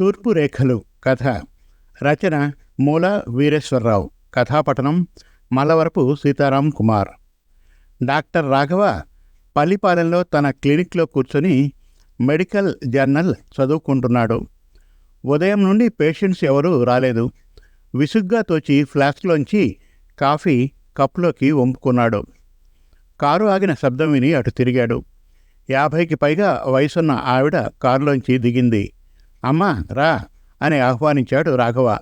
తూర్పు రేఖలు కథ. రచన మూల వీరేశ్వరరావు. కథాపఠనం మల్లవరపు సీతారాం కుమార్. డాక్టర్ రాఘవ పల్లిపాలెంలో తన క్లినిక్లో కూర్చొని మెడికల్ జర్నల్ చదువుకుంటున్నాడు. ఉదయం నుండి పేషెంట్స్ ఎవరూ రాలేదు. విసుగ్గా తోచి ఫ్లాస్క్లోంచి కాఫీ కప్లోకి వంపుకున్నాడు. కారు ఆగిన శబ్దం విని అటు తిరిగాడు. యాభైకి పైగా వయసున్న ఆవిడ కారులోంచి దిగింది. అమ్మా రా అని ఆహ్వానించాడు రాఘవ.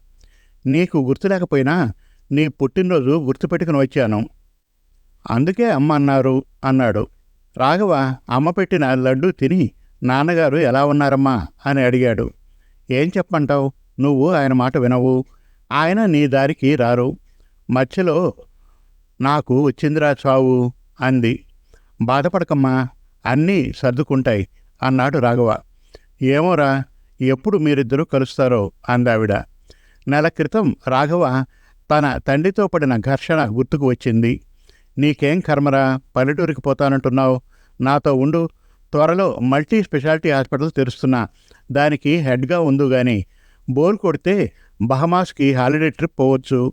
నీకు గుర్తులేకపోయినా నీ పుట్టినరోజు గుర్తుపెట్టుకుని వచ్చాను. అందుకే అమ్మ అన్నారు అన్నాడు. రాఘవ అమ్మ పెట్టిన లడ్డు తిని నాన్నగారు ఎలా ఉన్నారమ్మా అని అడిగాడు. ఏం చెప్పంటావు నువ్వు ఆయన మాట వినవు. ఆయన నీ దారికి రారు. మధ్యలో నాకు వచ్చిందిరా చావు అంది. బాధపడకమ్మా అన్నీ సర్దుకుంటాయి అన్నాడు రాఘవ. ఏమోరా ఎప్పుడు మీరిద్దరూ కలుస్తారో అందావిడ. నెల క్రితం రాఘవ తన తండ్రితో పడిన ఘర్షణ గుర్తుకు వచ్చింది. నీకేం కర్మరా? పల్లెటూరికి పోతానంటున్నావు. నాతో ఉండు. త్వరలో మల్టీ స్పెషాలిటీ హాస్పిటల్ తెరుస్తున్నా. దానికి హెడ్గా ఉందు గాని బోర్ కొడితే బహమాస్కి హాలిడే ట్రిప్ పోవచ్చు.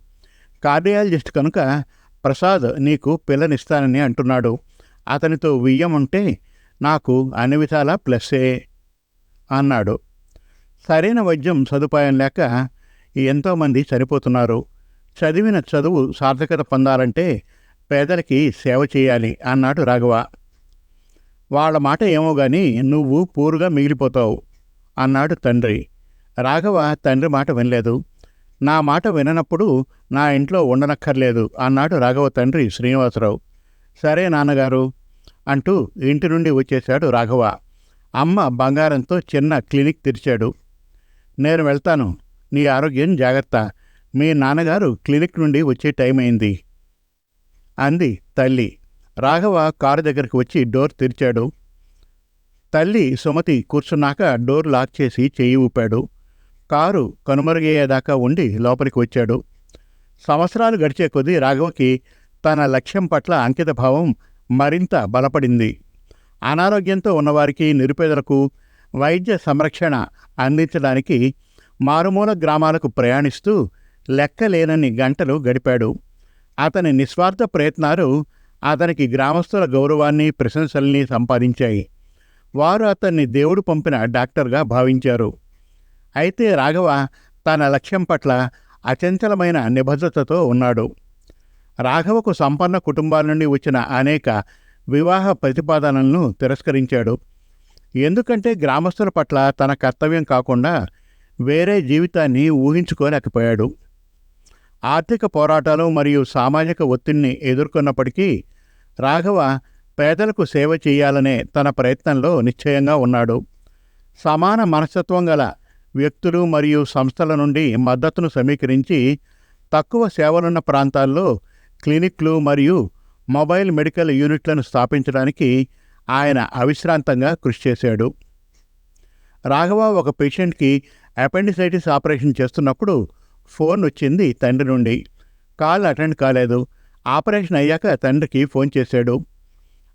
కార్డియాలజిస్ట్ కనుక ప్రసాద్ నీకు పిల్లనిస్తానని అంటున్నాడు. అతనితో వియ్యం ఉంటే నాకు అన్ని విధాలా ప్లస్సే అన్నాడు. సరైన వైద్యం సదుపాయం లేక ఎంతోమంది చనిపోతున్నారు చదివిన చదువు సార్థకత పొందాలంటే పేదలకి సేవ చేయాలి అన్నాడు రాఘవ. వాళ్ళ మాట ఏమో గాని నువ్వు పూరుగా మిగిలిపోతావు అన్నాడు తండ్రి. రాఘవ తండ్రి మాట వినలేదు. నా మాట విననప్పుడు నా ఇంట్లో ఉండనక్కర్లేదు అన్నాడు రాఘవ తండ్రి శ్రీనివాసరావు. సరే నాన్నగారు అంటూ ఇంటి నుండి వచ్చేశాడు రాఘవ. అమ్మ బంగారంతో చిన్న క్లినిక్ తెరిచాడు. నేను వెళ్తాను. నీ ఆరోగ్యం జాగ్రత్త. మీ నాన్నగారు క్లినిక్ నుండి వచ్చే టైం అయింది. అంది తల్లి. రాఘవ కారు దగ్గరికి వచ్చి డోర్ తెరిచాడు. తల్లి సుమతి కూర్చున్నాక డోర్ లాక్ చేసి చెయ్యి ఊపాడు. కారు కనుమరుగయ్యేదాకా ఉండి లోపలికి వచ్చాడు. సంవత్సరాలు గడిచే కొద్దీ రాఘవకి తన లక్ష్యం పట్ల అంకితభావం మరింత బలపడింది. అనారోగ్యంతో ఉన్నవారికి నిరుపేదలకు వైద్య సంరక్షణ అందించడానికి మారుమూల గ్రామాలకు ప్రయాణిస్తూ లెక్కలేనన్ని గంటలు గడిపాడు. అతని నిస్వార్థ ప్రయత్నాలు అతనికి గ్రామస్తుల గౌరవాన్ని ప్రశంసల్ని సంపాదించాయి. వారు అతన్ని దేవుడు పంపిన డాక్టర్గా భావించారు. అయితే రాఘవ తన లక్ష్యం పట్ల అచంచలమైన నిబద్ధతతో ఉన్నాడు. రాఘవకు సంపన్న కుటుంబాల నుండి వచ్చిన అనేక వివాహ ప్రతిపాదనలను తిరస్కరించాడు. ఎందుకంటే గ్రామస్తుల పట్ల తన కర్తవ్యం కాకుండా వేరే జీవితాన్ని ఊహించుకోలేకపోయాడు. ఆర్థిక పోరాటాలు మరియు సామాజిక ఒత్తిడిని ఎదుర్కొన్నప్పటికీ రాఘవ పేదలకు సేవ చేయాలనే తన ప్రయత్నంలో నిశ్చయంగా ఉన్నాడు. సమాన మనస్తత్వం గల వ్యక్తులు మరియు సంస్థల నుండి మద్దతును సమీకరించి తక్కువ సేవలున్న ప్రాంతాల్లో క్లినిక్లు మరియు మొబైల్ మెడికల్ యూనిట్లను స్థాపించడానికి ఆయన అవిశ్రాంతంగా కృషి చేశాడు. రాఘవ ఒక పేషెంట్కి అపెండిసైటిస్ ఆపరేషన్ చేస్తున్నప్పుడు ఫోన్ వచ్చింది తండ్రి నుండి. కాల్ అటెండ్ కాలేదు. ఆపరేషన్ అయ్యాక తండ్రికి ఫోన్ చేశాడు.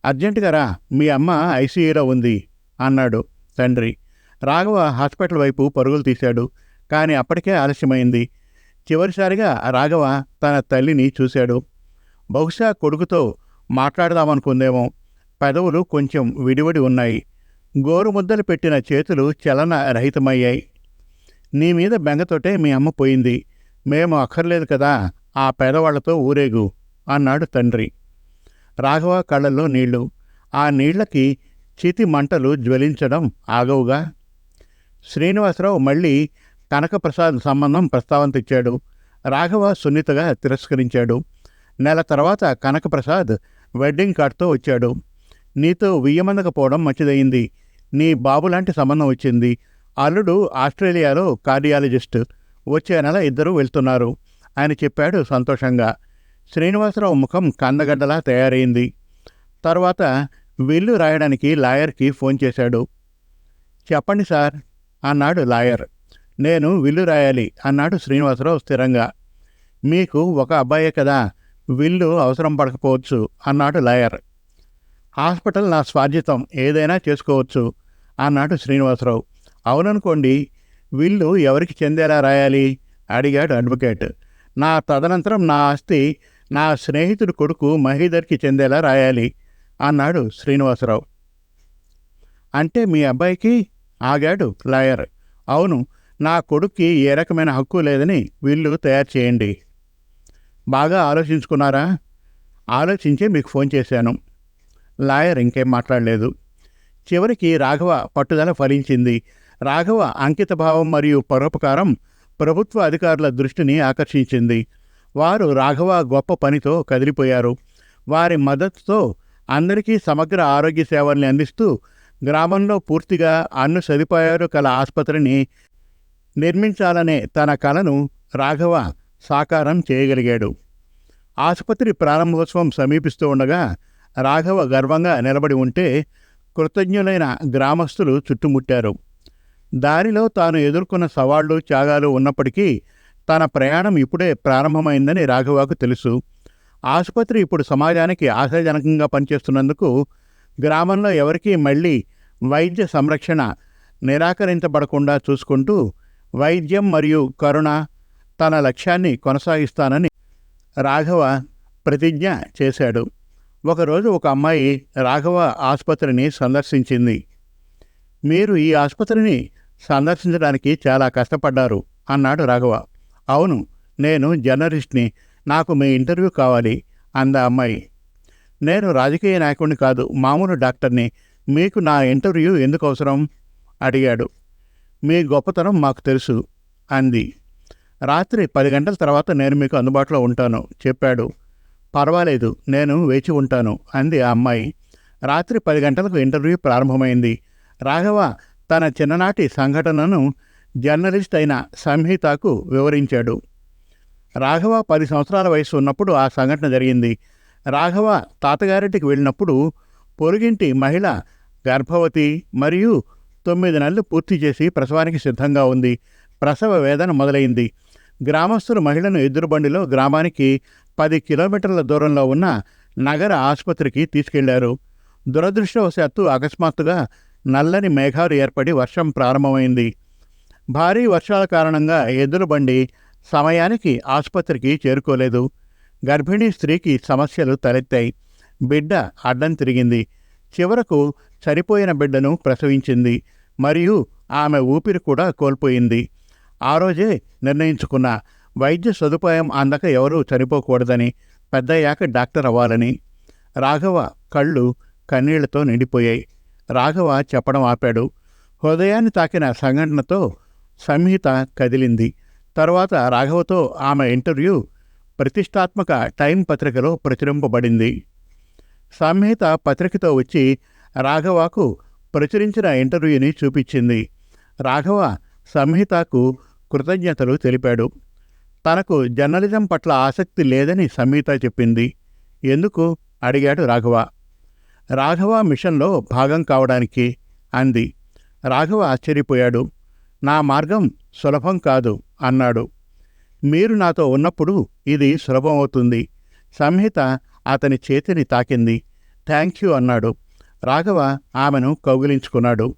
అర్జెంటుగా రా మీ అమ్మ ఐసీయూలో ఉంది అన్నాడు తండ్రి. రాఘవ హాస్పిటల్ వైపు పరుగులు తీశాడు. కానీ అప్పటికే ఆలస్యమైంది. చివరిసారిగా రాఘవ తన తల్లిని చూశాడు. బహుశా కొడుకుతో మాట్లాడదామనుకుందేమో పెదవులు కొంచెం విడివడి ఉన్నాయి. గోరు ముద్దలు పెట్టిన చేతులు చలన రహితమయ్యాయి. నీ మీద బెంగతోటే మీ అమ్మ పోయింది. మేము అక్కర్లేదు కదా ఆ పేదవాళ్ళతో ఊరేగు అన్నాడు తండ్రి. రాఘవ కళ్ళల్లో నీళ్ళు. ఆ నీళ్ళకి చితి మంటలు జ్వలించడం ఆగవుగా. శ్రీనివాసరావు మళ్ళీ కనకప్రసాద్ సంబంధం ప్రస్తావన తెచ్చాడు. రాఘవ సున్నితగా తిరస్కరించాడు. నెల తర్వాత కనకప్రసాద్ వెడ్డింగ్ కార్డ్తో వచ్చాడు. నీతో వియ్యమందకపోవడం మంచిదయింది. నీ బాబు లాంటి సంబంధం వచ్చింది. అల్లుడు ఆస్ట్రేలియాలో కార్డియాలజిస్ట్. వచ్చే నెల ఇద్దరూ వెళ్తున్నారు. ఆయన చెప్పాడు సంతోషంగా. శ్రీనివాసరావు ముఖం కందగడ్డలా తయారైంది. తర్వాత విల్లు రాయడానికి లాయర్కి ఫోన్ చేశాడు. చెప్పండి సార్ అన్నాడు లాయర్. నేను విల్లు రాయాలి అన్నాడు శ్రీనివాసరావు స్థిరంగా. మీకు ఒక అబ్బాయే కదా విల్లు అవసరం పడకపోవచ్చు అన్నాడు లాయర్. హాస్పిటల్ నా స్వాధ్యతం ఏదైనా చేసుకోవచ్చు అన్నాడు శ్రీనివాసరావు. అవుననుకోండి విల్లు ఎవరికి చెందేలా రాయాలి? అడిగాడు అడ్వకేట్. నా తదనంతరం నా ఆస్తి నా స్నేహితుడి కొడుకు మహీధర్కి చెందేలా రాయాలి అన్నాడు శ్రీనివాసరావు. అంటే మీ అబ్బాయికి? ఆగాడు లాయర్. అవును నా కొడుక్కి ఏ రకమైన హక్కు లేదని వీళ్ళు తయారు చేయండి. బాగా ఆలోచించుకున్నారా? ఆలోచించి మీకు ఫోన్ చేశాను. లాయర్ ఇంకేం మాట్లాడలేదు. చివరికి రాఘవ పట్టుదల ఫలించింది. రాఘవ అంకితభావం మరియు పరోపకారం ప్రభుత్వ అధికారుల దృష్టిని ఆకర్షించింది. వారు రాఘవ గొప్ప పనితో కదిలిపోయారు. వారి మద్దతుతో అందరికీ సమగ్ర ఆరోగ్య సేవల్ని అందిస్తూ గ్రామంలో పూర్తిగా అన్ని సదుపాయాలు కల ఆసుపత్రిని నిర్మించాలనే తన కలను రాఘవ సాకారం చేయగలిగాడు. ఆసుపత్రి ప్రారంభోత్సవం సమీపిస్తూ ఉండగా రాఘవ గర్వంగా నిలబడి ఉంటే కృతజ్ఞులైన గ్రామస్తులు చుట్టుముట్టారు. దారిలో తాను ఎదుర్కొన్న సవాళ్ళు త్యాగాలు ఉన్నప్పటికీ తన ప్రయాణం ఇప్పుడే ప్రారంభమైందని రాఘవకు తెలుసు. ఆసుపత్రి ఇప్పుడు సమాజానికి ఆశాజనకంగా పనిచేస్తున్నందుకు గ్రామంలో ఎవరికీ మళ్ళీ వైద్య సంరక్షణ నిరాకరించబడకుండా చూసుకుంటూ వైద్యం మరియు కరుణ తన లక్ష్యాన్ని కొనసాగిస్తానని రాఘవ ప్రతిజ్ఞ చేశాడు. ఒకరోజు ఒక అమ్మాయి రాఘవ ఆసుపత్రిని సందర్శించింది. మీరు ఈ ఆసుపత్రిని సందర్శించడానికి చాలా కష్టపడ్డారు అన్నాడు రాఘవ. అవును నేను జర్నలిస్ట్ని. నాకు మీ ఇంటర్వ్యూ కావాలి అంద అమ్మాయి. నేను రాజకీయ నాయకుడిని కాదు మామూలు డాక్టర్ని. మీకు నా ఇంటర్వ్యూ ఎందుకు అవసరం? అడిగాడు. మీ గొప్పతనం మాకు తెలుసు అంది. రాత్రి పది గంటల తర్వాత నేను మీకు అందుబాటులో ఉంటాను చెప్పాడు. పర్వాలేదు నేను వేచి ఉంటాను అంది ఆ అమ్మాయి. రాత్రి పది గంటలకు ఇంటర్వ్యూ ప్రారంభమైంది. రాఘవ తన చిన్ననాటి సంఘటనను జర్నలిస్ట్ అయిన సంహితకు వివరించాడు. రాఘవ పది సంవత్సరాల వయసు ఉన్నప్పుడు ఆ సంఘటన జరిగింది. రాఘవ తాతగారింటికి వెళ్ళినప్పుడు పొరుగింటి మహిళ గర్భవతి మరియు తొమ్మిది నెలలు పూర్తి చేసి ప్రసవానికి సిద్ధంగా ఉంది. ప్రసవ వేదన మొదలైంది. గ్రామస్తులు మహిళను ఎదురుబండిలో గ్రామానికి పది కిలోమీటర్ల దూరంలో ఉన్న నగర ఆసుపత్రికి తీసుకెళ్ళారు. దురదృష్టవశాత్తు అకస్మాత్తుగా నల్లని మేఘాలు ఏర్పడి వర్షం ప్రారంభమైంది. భారీ వర్షాల కారణంగా ఎదురుబండి బండి సమయానికి ఆసుపత్రికి చేరుకోలేదు. గర్భిణీ స్త్రీకి సమస్యలు తలెత్తాయి. బిడ్డ అడ్డం తిరిగింది. చివరకు చనిపోయిన బిడ్డను ప్రసవించింది. మరియు ఆమె ఊపిరి కూడా కోల్పోయింది. ఆ రోజే నిర్ణయించుకున్న వైద్య సదుపాయం అందక ఎవరూ చనిపోకూడదని పెద్దయ్యాక డాక్టర్ అవ్వాలని. రాఘవ కళ్ళు కన్నీళ్ళతో నిండిపోయాయి. రాఘవ చెప్పడం ఆపాడు. హృదయాన్ని తాకిన సంఘటనతో సంహిత కదిలింది. తర్వాత రాఘవతో ఆమె ఇంటర్వ్యూ ప్రతిష్టాత్మక టైం పత్రికలో ప్రచురింపబడింది. సంహిత పత్రికతో వచ్చి రాఘవకు ప్రచురించిన ఇంటర్వ్యూని చూపించింది. రాఘవ సంహితకు కృతజ్ఞతలు తెలిపాడు. తనకు జర్నలిజం పట్ల ఆసక్తి లేదని సంహిత చెప్పింది. ఎందుకు? అడిగాడు రాఘవ. రాఘవ మిషన్లో భాగం కావడానికి అంది. రాఘవ ఆశ్చర్యపోయాడు. నా మార్గం సులభం కాదు అన్నాడు. మీరు నాతో ఉన్నప్పుడు ఇది సులభమవుతుంది సంహిత అతని చేతిని తాకింది. థ్యాంక్ యూ అన్నాడు. రాఘవ ఆమెను కౌగిలించుకున్నాడు.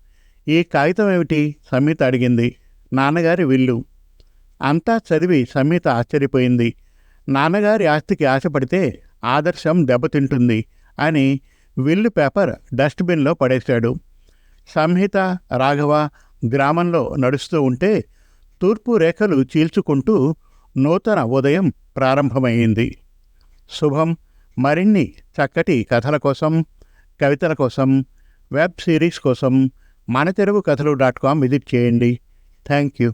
ఈ కాగితం ఏమిటి? సంహిత అడిగింది. నాన్నగారి విల్లు. అంతా చదివి సంహిత ఆశ్చర్యపోయింది. నాన్నగారి ఆస్తికి ఆశపడితే ఆదర్శం దెబ్బతింటుంది అని విల్లు పేపర్ డస్ట్బిన్లో పడేశాడు. సంహిత రాఘవ గ్రామంలో నడుస్తూ ఉంటే తూర్పు రేఖలు చీల్చుకుంటూ నూతన ఉదయం ప్రారంభమైంది. శుభం. మరిన్ని చక్కటి కథల కోసం కవితల కోసం వెబ్ సిరీస్ కోసం మన తెలుగు కథలు డాట్ కామ్ విజిట్ చేయండి. Thank you